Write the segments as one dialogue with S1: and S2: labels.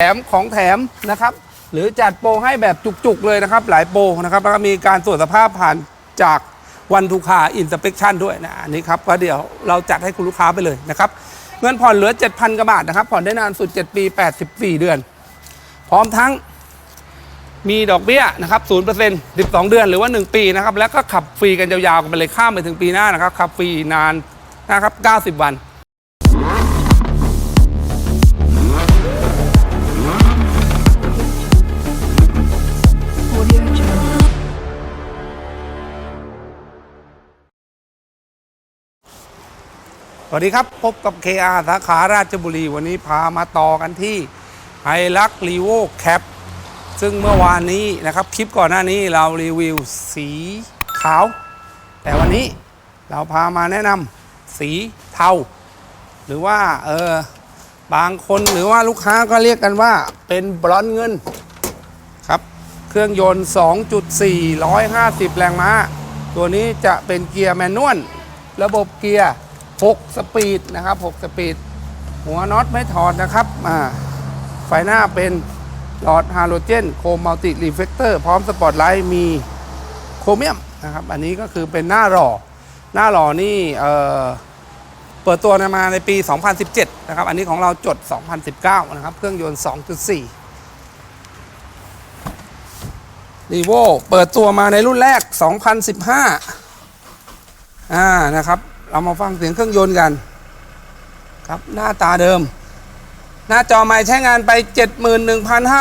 S1: แถมของแถมนะครับ หรือจัดโปรให้แบบจุกๆเลยนะครับ หลายโปรนะครับ แล้วก็มีการตรวจสภาพผ่านจากวันทูคาอินสเป t ชันด้วยนะอันนี้ครับก็เดี๋ยวเราจัดให้คุณลูกค้าไปเลยนะครับเงินผ่อนเหลือ 7,000กว่าบาทนะครับ ผ่อนได้นานสุด 7 ปี 84 เดือน พร้อมทั้งมีดอกเบี้ยนะครับ0% 12 เดือนหรือว่า 1 ปีนะครับ แล้วก็ขับฟรีกันยาวๆกันไปเลยข้ามไปถึงปีหน้านะครับขับฟรีนานนะครับ 90 วัน สวัสดีครับ พบกับ KR สาขาราชบุรี วันนี้พามาต่อกันที่ไฮลักรีโวแคปซึ่งเมื่อวานนี้นะครับ คลิปก่อนหน้านี้เรารีวิวสีขาว แต่วันนี้เราพามาแนะนำสีเทา หรือว่าเออบางคนหรือว่าลูกค้าก็เรียกกันว่าเป็นบรอนเงินครับ เครื่องยนต์ 2.4 150 แรงม้า ตัวนี้จะเป็นเกียร์แมนนวลระบบเกียร์ 6 สปีดนะครับ 6 สปีด หัวน็อตไม่ถอดนะครับอ่าไฟหน้าเป็นหลอดฮาโลเจนโคมมัลติรีเฟกเตอร์พร้อมสปอตไลท์มีโครเมียมนะครับ อันนี้ก็คือเป็นหน้าหล่อ หน้าหล่อนี่เเปิดตัวมาในปี 2017 นะครับ อันนี้ของเราจด 2019 นะครับ เครื่องยนต์ 2.4รีโวเปิดตัวมาในรุ่นแรก 2015 อ่า นะครับ เรามาฟังเสียงเครื่องยนต์กัน ครับหน้าตาเดิม หน้าจอใหม่ใช้งานไป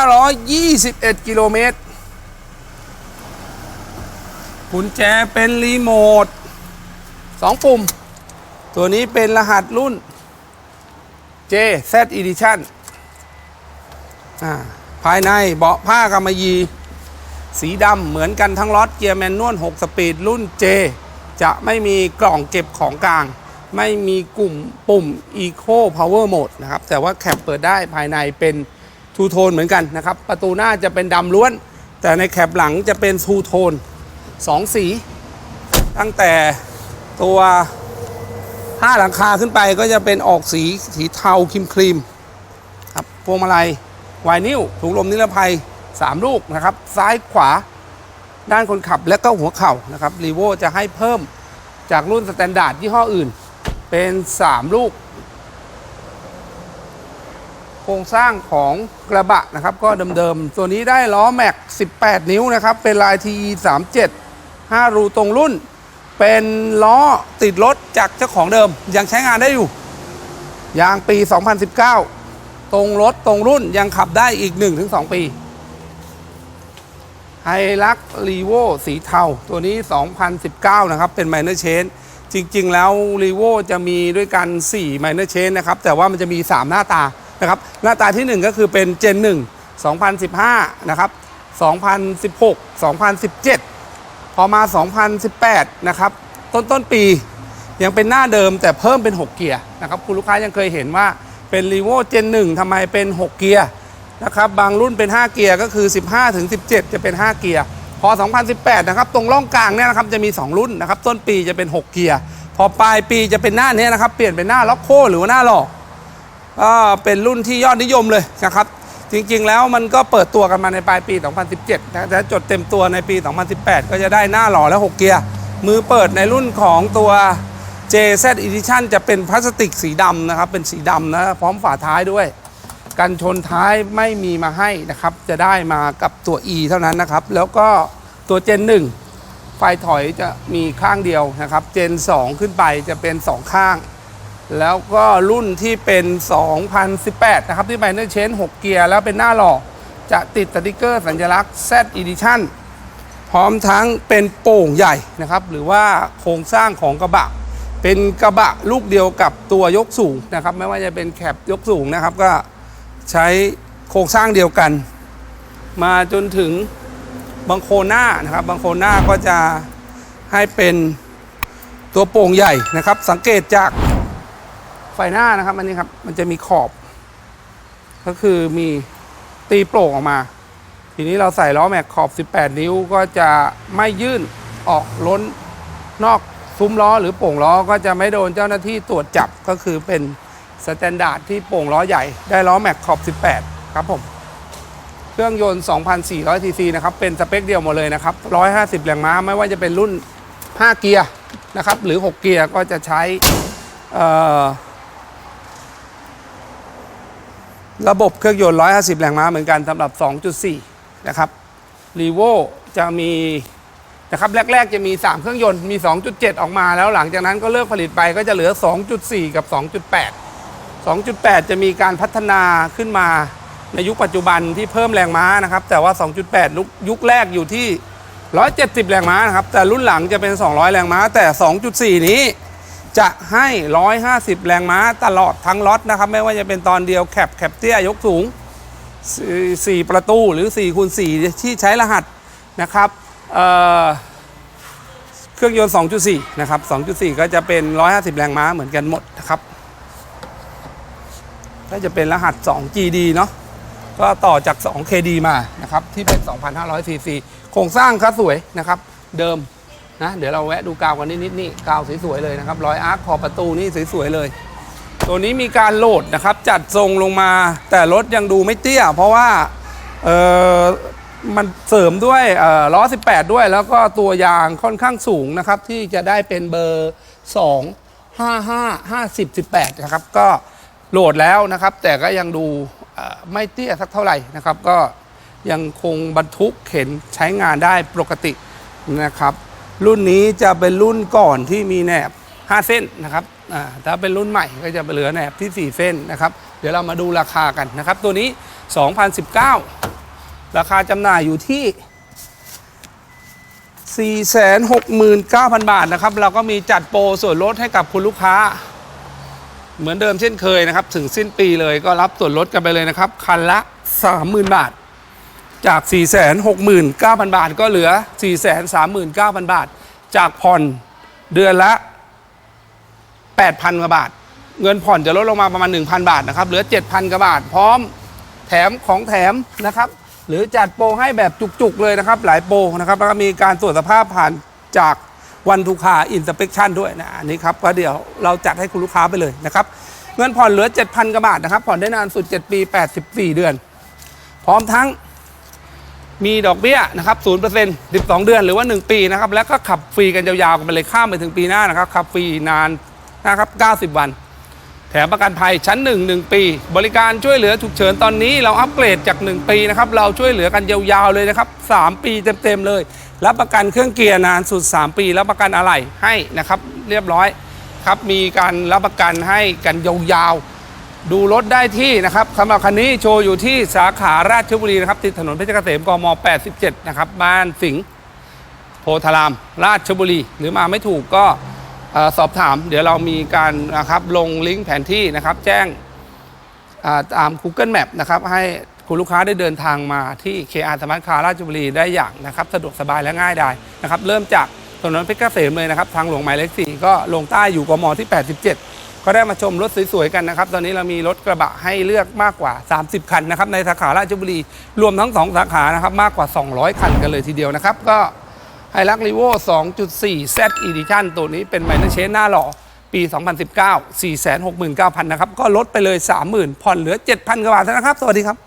S1: 71,521 กิโลเมตรกุญแจเป็นรีโมท2ปุ่ม ตัวนี้เป็นรหัสรุ่น JZ Edition อ่าภายในเบาะผ้ากำมะยี สีดำเหมือนกันทั้งล็อตเกียร์แมนนวล6 สปีดรุ่น J จะไม่มีกล่องเก็บของกลาง ไม่มีกลุ่มปุ่ม Eco Power Mode นะครับ แต่ว่าแคปเปิดได้ภายในเป็นทูโทนเหมือนกันนะครับ ประตูหน้าจะเป็นดำล้วน แต่ในแคปหลังจะเป็นทูโทน2 สี ตั้งแต่ตัวผ้าหลังคาขึ้นไปก็จะเป็นออกสีสีเทาครีมครีมครับพวงมาลัยไวนิลถุงลมนิรภัย 3 ลูกนะครับ ซ้ายขวาด้านคนขับและก็หัวเข่านะครับรีโวจะให้เพิ่ม จากรุ่นสแตนดาร์ดยี่ห้ออื่น เป็น 3 ลูก โครงสร้างของกระบะนะครับ ก็เดิมๆ ตัวนี้ได้ล้อแม็ก 18 นิ้วนะครับ เป็นลาย TE 37 5 รูตรงรุ่น เป็นล้อติดรถจากเจ้าของเดิม ยังใช้งานได้อยู่ ยางปี 2019 ตรงรถตรงรุ่นยังขับได้อีก 1-2 ปี ไฮลักรีโวสีเทา ตัวนี้ 2019 นะครับ เป็น Minor Change จริง ๆ แล้วรีโวจะมีด้วยกัน4 Minor Change นะครับ แต่ว่ามันจะมี 3 หน้าตานะครับ หน้าตาที่ 1 ก็คือเป็น Gen 1 2015 นะครับ 2016 2017 พอมา 2018 นะครับ ต้นต้นปียังเป็นหน้าเดิมแต่เพิ่มเป็น 6 เกียร์นะครับ คุณลูกค้ายังเคยเห็นว่าเป็น r ีโว Gen 1ทำไมเป็น 6 เกียร์ นะครับบางรุ่นเป็น 5 เกียร์ก็คือ 15ถึง17 จะเป็น 5 เกียร์ พอ 2018 นะครับ ตรงร่องกลางเนี่ยนะครับจะมี 2 รุ่นนะครับ ต้นปีจะเป็น 6 เกียร์ พอปลายปีจะเป็นหน้าเนี้ยนะครับ เปลี่ยนเป็นหน้าล็อกโคหรือว่าหน้าหลอกก็เป็นรุ่นที่ยอดนิยมเลยนะครับ จริงๆแล้วมันก็เปิดตัวกันมาในปลายปี 2017นะแต่จดเต็มตัวในปี 2018 ก็จะได้หน้าหล่อและ 6 เกียร์ มือเปิดในรุ่นของตัว JZ Edition จะเป็นพลาสติกสีดำนะครับ เป็นสีดำนะพร้อมฝาท้ายด้วย กันชนท้ายไม่มีมาให้นะครับ จะได้มากับตัว E เท่านั้นนะครับ แล้วก็ตัวเจน1ไฟถอยจะมีข้างเดียวนะครับ เจน 2 ขึ้นไปจะเป็น 2 ข้าง แล้วก็รุ่นที่เป็น 2018 นะครับ ที่ไปเนอร์เชน6 เกียร์แล้วเป็นหน้าหล่อจะติดสติกเกอร์สัญลักษณ์ Z Edition พร้อมทั้งเป็นโป่งใหญ่นะครับ หรือว่าโครงสร้างของกระบะ เป็นกระบะลูกเดียวกับตัวยกสูงนะครับ ไม่ว่าจะเป็นแคปยกสูงนะครับก็ ใช้โครงสร้างเดียวกัน มาจนถึงบางโคหน้านะครับบางโคหน้าก็จะให้เป็นตัวโป่งใหญ่นะครับ สังเกตจากไฟหน้านะครับอันนี้ครับมันจะมีขอบ ก็คือมีตีโปร่งออกมา ทีนี้เราใส่ล้อแม็กขอบ 18 นิ้วก็จะไม่ยื่นออกล้นนอกซุ้มล้อหรือโป่งล้อก็จะไม่โดนเจ้าหน้าที่ตรวจจับก็คือเป็น สแตนดาร์ดที่โป่งล้อใหญ่ได้ล้อแม็กขอบ 18 ครับผม เครื่องยนต์ 2,400 ซีซีนะครับ เป็นสเปคเดียวหมดเลยนะครับ 150 แรงม้า ไม่ว่าจะเป็นรุ่น 5 เกียร์นะครับ หรือ 6 เกียร์ก็จะใช้ระบบเครื่องยนต์ 150 แรงม้าเหมือนกันสำหรับ 2.4 นะครับรีโวจะมีนะครับแรก ๆ จะมี 3 เครื่องยนต์มี 2.7 ออกมาแล้วหลังจากนั้นก็เลิกผลิตไปก็จะเหลือ 2.4 กับ 2.8 2.8 จะมีการพัฒนาขึ้นมาในยุคปัจจุบันที่เพิ่มแรงม้านะครับ แต่ว่า 2.8 ยุคแรกอยู่ที่ 170 แรงม้านะครับ แต่รุ่นหลังจะเป็น 200 แรงม้า แต่ 2.4 นี้จะให้ 150 แรงม้าตลอดทั้งล็อตนะครับ ไม่ว่าจะเป็นตอนเดียวแคปแคปเตี้ยยกสูงสี่4ประตูหรือ4คูณ4ที่ใช้รหัสนะครับเเครื่องยนต์ 2.4 นะครับ 2.4 ก็จะเป็น 150 แรงม้าเหมือนกันหมดนะครับ ก็จะเป็นรหัส 2 GD เนาะก็ต่อจาก 2 KD มานะครับที่เป็น 2,500 cc โครงสร้างก็สวยนะครับเดิมนะเดี๋ยวเราแวะดูกาวกันนิดๆนี่กาวสวยๆเลยนะครับรอยอาร์คขอบประตูนี่สวยๆเลย ตัวนี้มีการโหลดนะครับจัดทรงลงมาแต่รถยังดูไม่เตี้ย เพราะว่าเออมันเสริมด้วยเอ่อล้อ 18 ด้วย แล้วก็ตัวยางค่อนข้างสูงนะครับที่จะได้เป็นเบอร์ 2 5 5 50 18 นะครับก็ โหลดแล้วนะครับ แต่ก็ยังดูไม่เตี้ยสักเท่าไหร่นะครับ ก็ยังคงบรรทุกเข็นใช้งานได้ปกตินะครับ รุ่นนี้จะเป็นรุ่นก่อนที่มีแหนบ 5 เส้นนะครับถ้าเป็นรุ่นใหม่ก็จะเหลือแหนบที่ 4 เส้นนะครับ เดี๋ยวเรามาดูราคากันนะครับ ตัวนี้ 2019 ราคาจำหน่ายอยู่ที่ 469,000 บาทนะครับ เราก็มีจัดโปรส่วนลดให้กับคุณลูกค้า เหมือนเดิมเช่นเคยนะครับ ถึงสิ้นปีเลยก็รับส่วนลดกันไปเลยนะครับ คันละ 30,000 บาท จาก 469,000 บาท ก็เหลือ 439,000 บาท จากผ่อนเดือนละ 8,000 กว่าบาท เงินผ่อนจะลดลงมาประมาณ 1,000 บาทนะครับ เหลือ 7,000 กว่าบาท พร้อมแถมของแถมนะครับ หรือจัดโปรให้แบบจุกๆเลยนะครับ หลายโปรนะครับแล้วก็มีการตรวจสภาพผ่านจาก วันทูคาอินสเปคชั่นด้วยนะอันนี้ครับก็เดี๋ยวเราจัดให้คุณลูกค้าไปเลยนะครับเงินผ่อนเหลือ 7,000กว่าบาทนะครับผ่อนได้นานสุด 7 ปี 84 เดือน พร้อมทั้งมีดอกเบี้ยนะครับ0% 12 เดือนหรือว่า 1 ปีนะครับแล้วก็ขับฟรีกันยาวๆกันไปเลยข้ามไปถึงปีหน้านะครับขับฟรีนานนะครับ90 วัน แถมประกันภัยชั้น 1 1 ปี บริการช่วยเหลือฉุกเฉินตอนนี้เราอัปเกรดจาก 1 ปีนะครับเราช่วยเหลือกันยาวๆเลยนะครับ 3 ปีเต็มๆเลย รับประกันเครื่องเกียร์นานสุด 3 ปี รับประกันอะไหล่ให้นะครับ เรียบร้อยครับมีการรับประกันให้กันยาวๆดูรถได้ที่นะครับสำหรับคันนี้โชว์อยู่ที่สาขาราชบุรีนะครับติดถนนเพชรเกษมกม 87 นะครับบ้านสิงห์โพธาราม ราชบุรี หรือมาไม่ถูกก็สอบถาม เดี๋ยวเรามีการนะครับลงลิงก์แผนที่นะครับ แจ้ง ตาม Google Map นะครับให้คุณลูกค้าได้เดินทางมาที่ KR สมาร์ทคาร์ราชบุรีได้อย่างนะครับสะดวกสบายและง่ายดายนะครับเริ่มจากถนนเพชรเกษมเลยนะครับทางหลวงหมายเลข4ก็ลงใต้อยู่กมที่ 87 ก็ได้มาชมรถสวยๆกันนะครับตอนนี้เรามีรถกระบะให้เลือกมากกว่า 30 คันนะครับในสาขาราชบุรีรวมทั้ง 2 สาขานะครับมากกว่า 200 คันกันเลยทีเดียวนะครับก็ไฮรักรีโว2.4 Z Edition ตัวนี้เป็นไมเนอร์เชนหน้าหล่อ ปี 2019 469,000 นะครับ ก็ลดไปเลย 30,000 ผ่อนเหลือ 7,000 กว่าบาทนะครับ สวัสดีครับ